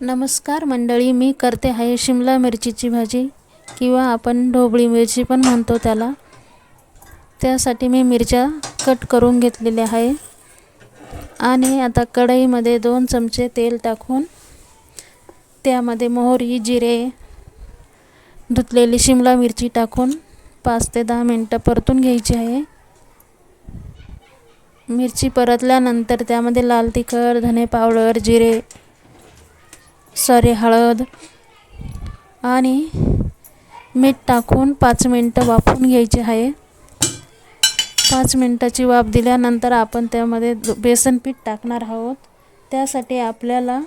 नमस्कार मंडळी मी करते आहे शिमला मिरचीची भाजी किंवा आपण ढोबळी मिरची पण म्हणतो त्याला. त्यासाठी मी मिरच्या कट करून घेतलेल्या आहे. आणि आता कढईमध्ये दोन चमचे तेल टाकून त्यामध्ये मोहरी जिरे धुतलेली शिमला मिरची टाकून पाच ते दहा मिनटं परतून घ्यायची आहे. मिरची परतल्यानंतर त्यामध्ये लाल तिखट धने पावडर जिरे सॉरी हळद आणि मीठ टाकून पाच मिनटं वाफवून घ्यायचे आहे. पाच मिनटाची वाफ दिल्यानंतर आपण त्यामध्ये बेसन पीठ टाकणार आहोत. त्यासाठी आपल्याला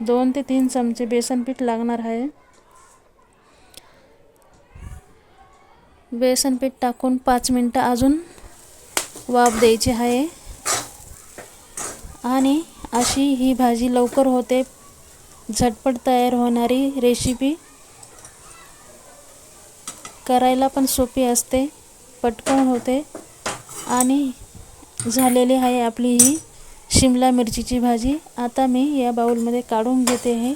दोन ते तीन चमचे बेसन पीठ लागणार आहे. बेसन पीठ टाकून पाच मिनटं अजून वाफ द्यायची आहे. आणि अशी ही भाजी लवकर होते. झटपट तयार होणारी रेसिपी करायला पण सोपी असते पटकन होते. आणि झालेली आहे आपली ही शिमला मिरचीची भाजी. आता मी या बाऊलमध्ये काढून घेते हे.